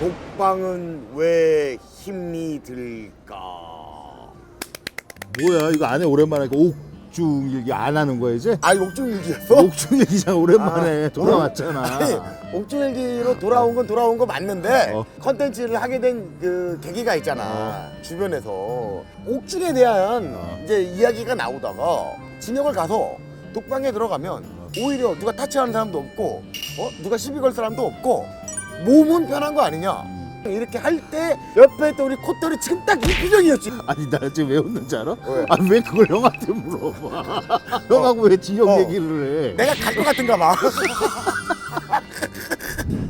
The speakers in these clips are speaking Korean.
독방은 왜 힘이 들까? 뭐야 이거 안에 오랜만에 그 옥중 일기 안 하는 거야 이제? 아, 옥중일기였어? 옥중 일기장 오랜만에 아, 돌아왔잖아. 아니, 옥중일기로 돌아온 건 돌아온 거 맞는데 어. 컨텐츠를 하게 된 그 계기가 있잖아 주변에서 옥중에 대한 어. 이제 이야기가 나오다가 진영을 가서 독방에 들어가면 오히려 누가 타치하는 사람도 없고 어? 누가 시비 걸 사람도 없고 몸은 편한 거 아니냐 이렇게 할 때 옆에 있던 우리 콧돌이 지금 딱 이 표정이었지 아니 나 지금 왜 웃는지 알아? 왜? 아니 왜 그걸 형한테 물어봐? 형하고 왜 진영 어. 얘기를 해? 내가 갈 것 같은가 봐.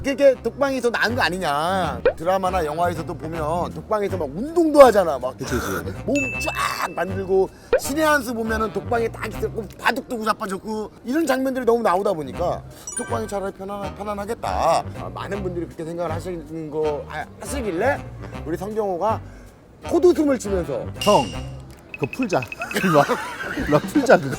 그게 독방에서 나은 거 아니냐. 드라마나 영화에서도 보면 독방에서 막 운동도 하잖아. 막 그치 그치. 몸쫙 만들고 신의 한 수 보면은 독방에 딱 있었고 바둑도 우사빠졌고 이런 장면들이 너무 나오다 보니까 독방이 차라리 편안, 편안하겠다. 아, 많은 분들이 그렇게 생각을 하시는 거 아, 하시길래 우리 성경호가 포도숨을 치면서 형, 그거 풀자. 일로 와. 일로 와, 풀자 그거.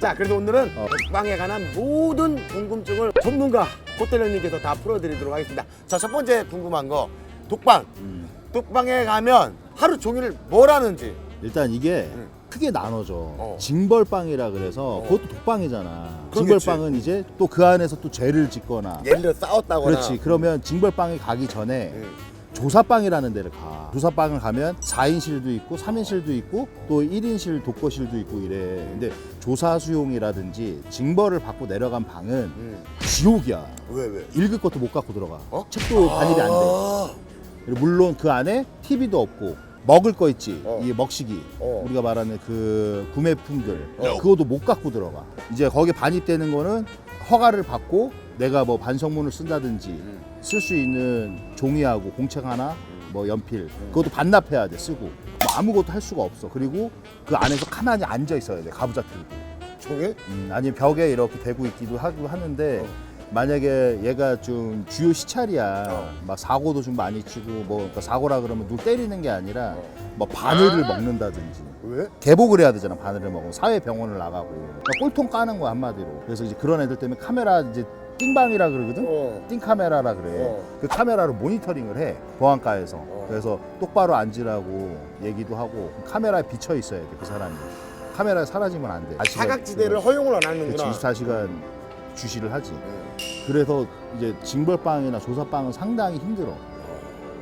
자 그래서 오늘은 어. 독방에 관한 모든 궁금증을 전문가 코텔러님께서 다 풀어드리도록 하겠습니다 자 첫 번째 궁금한 거 독방 음. 독방에 가면 하루 종일 뭘 하는지 일단 이게 응. 크게 나눠져. 음. 징벌방이라 그래서 그것도 독방이잖아. 그러겠지. 징벌방은 이제 또 그 안에서 또 죄를 짓거나. 예를 들어 싸웠다거나 그렇지. 그러면 징벌방에 가기 전에 응. 조사방이라는 데를 가. 조사방을 가면 4인실도 있고 3인실도 있고 또 1인실 독거실도 있고 이래. 근데 조사 수용이라든지 징벌을 받고 내려간 방은 응. 지옥이야. 왜 왜? 읽을 것도 못 갖고 들어가. 어? 책도 반입이 안 돼. 아, 그리고 물론 그 안에 TV도 없고 먹을 거 있지. 어. 이 먹식이. 어. 우리가 말하는 그 구매품들. 어. 그것도 못 갖고 들어가. 이제 거기에 반입되는 거는 허가를 받고 내가 뭐 반성문을 쓴다든지 응. 쓸수 있는 종이하고 공책 하나 뭐 연필 그것도 반납해야 돼 쓰고 뭐 아무것도 할 수가 없어 그리고 그 안에서 가만히 앉아 있어야 돼 가부좌 들고 종일? 음, 아니면 벽에 이렇게 대고 있기도 하고 하는데 어. 만약에 얘가 좀 주요 시찰이야 어. 막 사고도 좀 많이 치고 뭐 그러니까 사고라 그러면 누구 때리는 게 아니라 어. 뭐 바늘을 먹는다든지 왜? 개복을 해야 되잖아 바늘을 먹으면 사회 병원을 나가고 그러니까 꼴통 까는 거야 한마디로 그래서 이제 그런 애들 때문에 카메라 이제 띵방이라 그러거든 어. 띵 카메라라 그래. 어. 그 카메라로 모니터링을 해 보안과에서. 어. 그래서 똑바로 앉으라고 얘기도 하고 카메라에 비쳐 있어야 돼 그 사람이. 카메라에 사라지면 안 돼. 사각지대를 허용을 안 그렇지 하는구나 24시간 주시를 하지. 응. 그래서 이제 징벌방이나 조사방은 상당히 힘들어.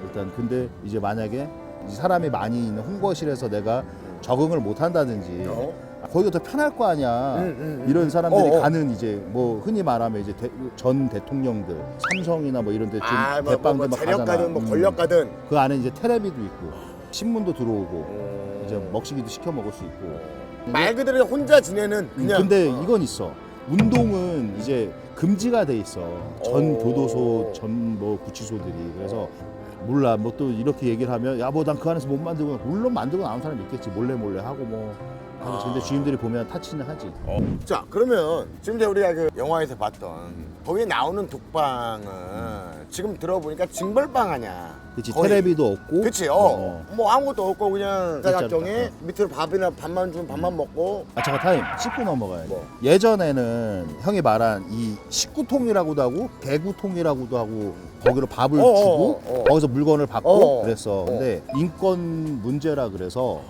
일단 근데 이제 만약에 이 사람이 많이 있는 홍보실에서 내가 적응을 못 한다든지 어? 거기가 더 편할 거 아니야. 응, 응, 응. 이런 사람들이 어, 어. 가는 이제 뭐 흔히 말하면 이제 대- 전 대통령들 삼성이나 뭐 이런 데좀 아, 뭐, 뭐, 대빵들 뭐 막 가잖아. 가든 뭐 음. 권력 가든 그 안에 이제 테레비도 있고 신문도 들어오고 음. 이제 먹식이도 시켜 먹을 수 있고. 말 그대로 혼자 지내는 음, 그냥 근데 어. 이건 있어. 운동은 이제 금지가 돼 있어. 전 오. 교도소, 전 뭐 구치소들이. 그래서 몰라. 뭐 또 이렇게 얘기를 하면 야 뭐 난 그 안에서 못 만들고 물론 만들고 나온 사람이 있겠지. 몰래 몰래 하고 뭐. 하겠지. 근데 아. 주인들이 보면 타치는 하지. 자 그러면 지금 이제 우리가 그 영화에서 봤던 거기에 나오는 독방은 지금 들어보니까 징벌방 아냐 그치 거의. 테레비도 없고. 그치 어. 어. 뭐 아무것도 없고 그냥 사각정에 일자로 밑으로 밥이나 밥만 주면 밥만 먹고 아 잠깐 타임 짚고 넘어가야 돼. 뭐? 예전에는 형이 말한 이 식구통이라고도 하고 개구통이라고도 하고 거기로 밥을 어, 주고 어, 어. 거기서 물건을 받고 어, 그랬어. 어. 근데 인권 문제라 그래서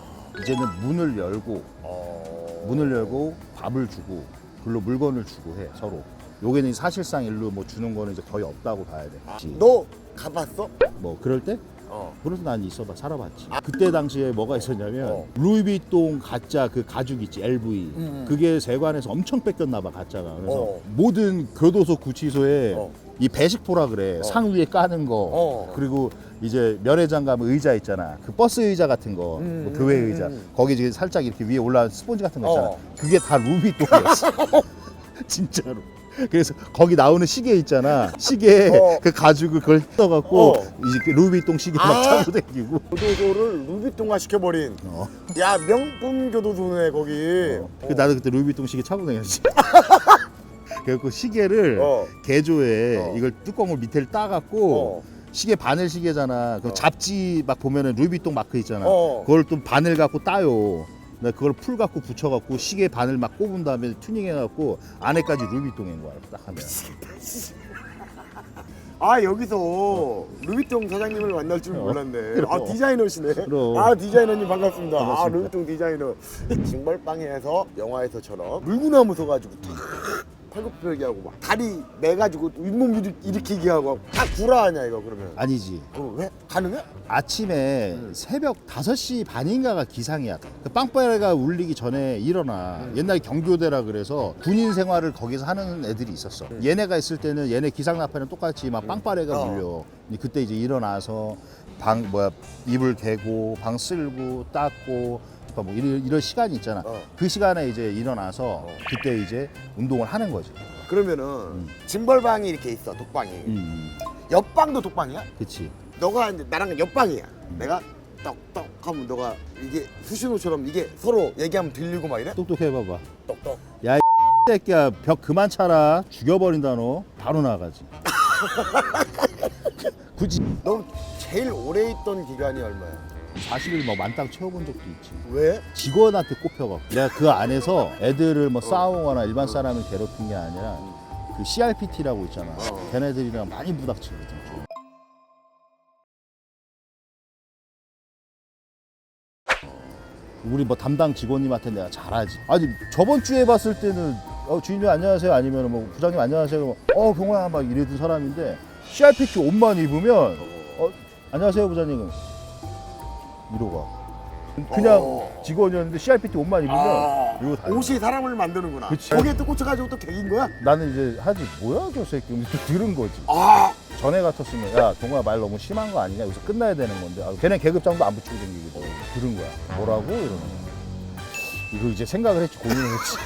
이제는 문을 열고 어... 문을 열고 밥을 주고 글로 물건을 주고 해 서로. 요게는 사실상 일로 뭐 주는 거는 이제 거의 없다고 봐야 돼. 아, 너 가봤어? 뭐 그럴 때 어. 그래서 난 있어봐 살아봤지. 그때 당시에 뭐가 있었냐면 어. 루이비통 가짜 그 가죽 있지 LV 음. 그게 세관에서 엄청 뺏겼나 봐 가짜가. 그래서 어. 모든 교도소 구치소에 어. 이 배식포라 그래 어. 상 위에 까는 거 어. 그리고 이제 면회장 가면 의자 있잖아 그 버스 의자 같은 거 음, 뭐 교회 음, 의자 음. 거기 이제 살짝 이렇게 위에 올라온 스폰지 같은 거 있잖아 어. 그게 다 루이비통이었어 진짜로. 그래서 거기 나오는 시계 있잖아. 시계에 어. 그 가죽을 그걸 떠갖고 어. 이제 그 루이비통 시계 막 아. 차고 다니고. 교도소를 루비통화 시켜버린 어. 야 명품 교도소네 거기 그 나도 그때 루이비통 시계 차고 다녔지. 그래갖고 시계를 어. 개조에 어. 이걸 뚜껑을 밑에를 따갖고 어. 시계 바늘 시계잖아. 그 어. 잡지 막 보면은 루이비통 마크 있잖아. 어. 그걸 또 바늘 갖고 따요. 나 그걸 풀 갖고 붙여 갖고 시계 바늘 막 꼽은 다음에 튜닝해 갖고 안에까지 루이비통인 거야. 딱 하면. 아 여기서 루비 루이비통 사장님을 만날 줄 몰랐네. 그럼. 아 디자이너시네. 그럼. 아 디자이너님 반갑습니다. 아 반갑습니다. 루이비통 디자이너. 징벌방에서 영화에서처럼 물구나무 서가지고 탁 팔굽혀펴기 하고 막 다리 내 가지고 윗몸 일- 일으키기 하고 다 구라 아니야 이거 그러면. 아니지. 어, 왜 가능해? 아침에 음. 새벽 5시 반인가가 기상이야. 그 빵빠레가 울리기 전에 일어나. 음. 옛날 경교대라 그래서 군인 생활을 거기서 하는 애들이 있었어. 얘네가 있을 때는 얘네 기상 나팔은 똑같이 막 빵빠레가 음. 어. 울려. 근데 그때 이제 일어나서 방 뭐야 이불 개고 방 쓸고 닦고 뭐 이런, 이런 시간이 있잖아. 어. 그 시간에 이제 일어나서 그때 이제 운동을 하는 거지. 그러면은 징벌방이 이렇게 있어 독방이. 음, 옆방도 독방이야? 그치. 너가 이제 나랑 옆방이야. 내가 떡떡 하면 너가 이게 수신호처럼 이게 서로 얘기하면 들리고 막 이래? 똑똑해 봐봐. 떡떡. 야, 이 새끼야 벽 그만 차라 죽여버린다 너 바로 나가지 굳이 너 제일 오래 있던 기간이 얼마야? 40일 뭐 만땅 채워본 적도 있지. 왜? 직원한테 꼽혀갖고. 내가 그 안에서 애들을 뭐 싸우거나 일반 사람을 괴롭힌 게 아니라 그 CRPT라고 있잖아. 어. 걔네들이랑 많이 부닥치거든. 우리 뭐 담당 직원님한테 내가 잘하지. 아니 저번 주에 봤을 때는 어, 주인님 안녕하세요. 아니면 뭐 부장님 안녕하세요. 그러면 어 경호야. 막 이러던 사람인데 CRPT 옷만 입으면 어 안녕하세요 부장님 이러고 가. 그냥 어. 직원이었는데 CRPT 옷만 입으면 아, 이러고 다 옷이 사람을 만드는구나. 그치. 거기에 또 꽂혀가지고 또 개긴 거야? 나는 이제 하지 뭐야 저 새끼 또 들은 거지 아, 전에 같았으면 야 동호야 말 너무 심한 거 아니냐 여기서 끝나야 되는 건데 아, 걔네 계급장도 안 붙이고 생기거든 들은 거야 뭐라고 이러는 거야 이거 이제 생각을 했지 고민을 했지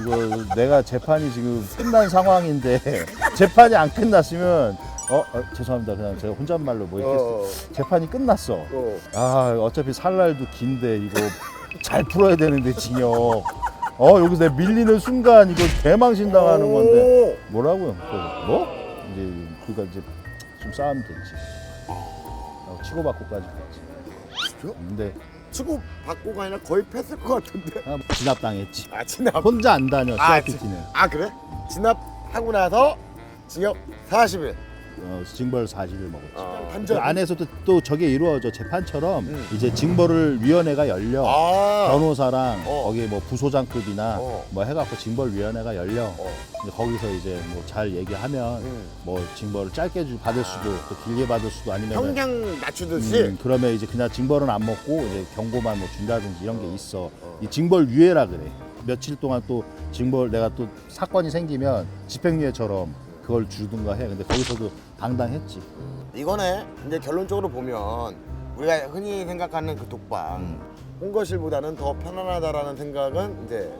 이거 내가 재판이 지금 끝난 상황인데 재판이 안 끝났으면 어, 어, 죄송합니다 그냥 제가 혼잣말로 뭐 이렇게 어, 재판이 끝났어 어. 아 어차피 살 날도 긴데 이거 잘 풀어야 되는데 징역 어 여기서 내 밀리는 순간 이거 개망신 당하는 건데 뭐라고요? 그래서 뭐? 이제 그러니까 이제 좀 싸우면 됐지. 어, 치고받고까지 갔지. 진짜? 근데 치고 받고가 아니라 거의 패스일 것 같은데. 아, 진압당했지. 아, 진압. 혼자 안 다녀 아, CRPT는. 아, 그래? 진압하고 나서 징역 40일. 어, 징벌 40일 먹었지. 아, 그 단전. 안에서도 또 저게 이루어져 재판처럼 음. 이제 징벌을 위원회가 열려 아, 변호사랑 어. 거기 뭐 부소장급이나 어. 뭐 해갖고 징벌 위원회가 열려 어. 이제 거기서 이제 뭐 잘 얘기하면 음. 뭐 징벌을 짧게 주- 받을 수도 또 길게 받을 수도 아니면 평장 낮추듯이. 음, 그러면 이제 그냥 징벌은 안 먹고 이제 경고만 뭐 준다든지 이런 게 있어. 이 징벌 유예라 그래. 며칠 동안 또 징벌 내가 또 사건이 생기면 집행유예처럼 그걸 주든가 해. 근데 거기서도 당당했지. 이거네. 이제 결론적으로 보면 우리가 흔히 생각하는 그 독방 음. 홍거실보다는 더 편안하다라는 생각은 이제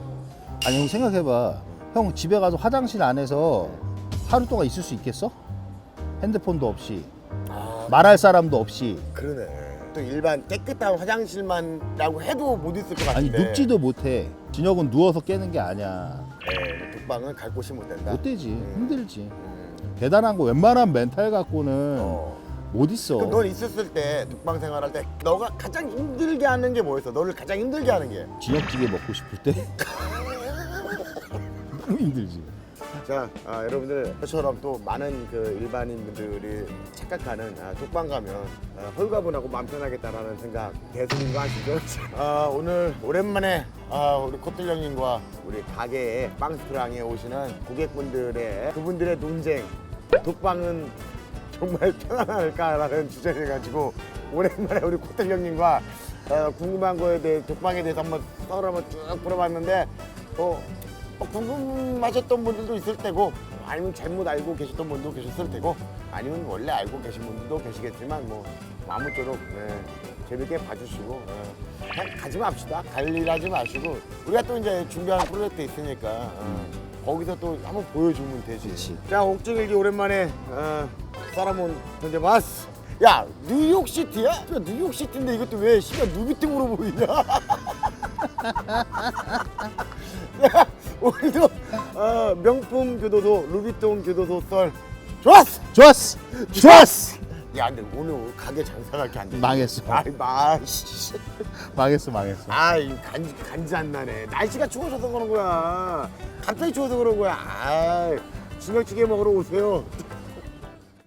아니 형 생각해봐. 형 집에 가서 화장실 안에서 하루 동안 있을 수 있겠어? 핸드폰도 없이 아 말할 사람도 없이 그러네. 또 일반 깨끗한 화장실만라고 해도 못 있을 것 아니 같은데. 눕지도 못해. 진혁은 누워서 깨는 게 아니야. 네, 독방은 갈 곳이 못 된다. 못 되지. 음. 힘들지. 음. 대단한 거 웬만한 멘탈 갖고는 어. 못 있어. 그럼 넌 있었을 때 독방 생활할 때 너가 가장 힘들게 하는 게 뭐였어? 너를 가장 힘들게 하는 게? 진혁찌개 먹고 싶을 때 너무 힘들지. 자, 아, 여러분들 저처럼 또 많은 그 일반인분들이 착각하는 아, 독방 가면 아, 홀가분하고 마음 편하겠다라는 생각 거 아시죠? 아, 오늘 오랜만에 아, 우리 코틀 형님과 우리 가게에 빵스트랑에 오시는 고객분들의 그분들의 논쟁 독방은 정말 편안할까라는 주제를 가지고 오랜만에 우리 코틀 형님과 어, 궁금한 거에 대해 독방에 대해서 한번 썰을 한번 쭉 풀어봤는데 어, 어, 궁금하셨던 분들도 있을 테고 아니면 잘못 알고 계셨던 분도 계셨을 테고 아니면 원래 알고 계신 분들도 계시겠지만 뭐 아무쪼록 네, 재밌게 봐주시고 네. 그냥 가지 맙시다 갈일 하지 마시고 우리가 또 이제 준비하는 프로젝트 있으니까 어, 거기서 또 한번 보여주면 되지 그치. 자 옥증일기 오랜만에 어, 사람은 던져봤어 야 뉴욕시티야? 야, 뉴욕시티인데 이것도 왜 씨발 누비등으로 보이냐 야, 오늘도 어, 명품 교도소 루비통 교도소 썰 좋았어 좋았어. 좋았어. 야 근데 오늘 가게 장사가 이렇게 안 돼. 망했어. 아이 마 씨 망했어, 망했어. 아이 간지 간지 안 나네 날씨가 추워져서 그런 거야 갑자기 추워서 그런 거야 아이 중역찌개 먹으러 오세요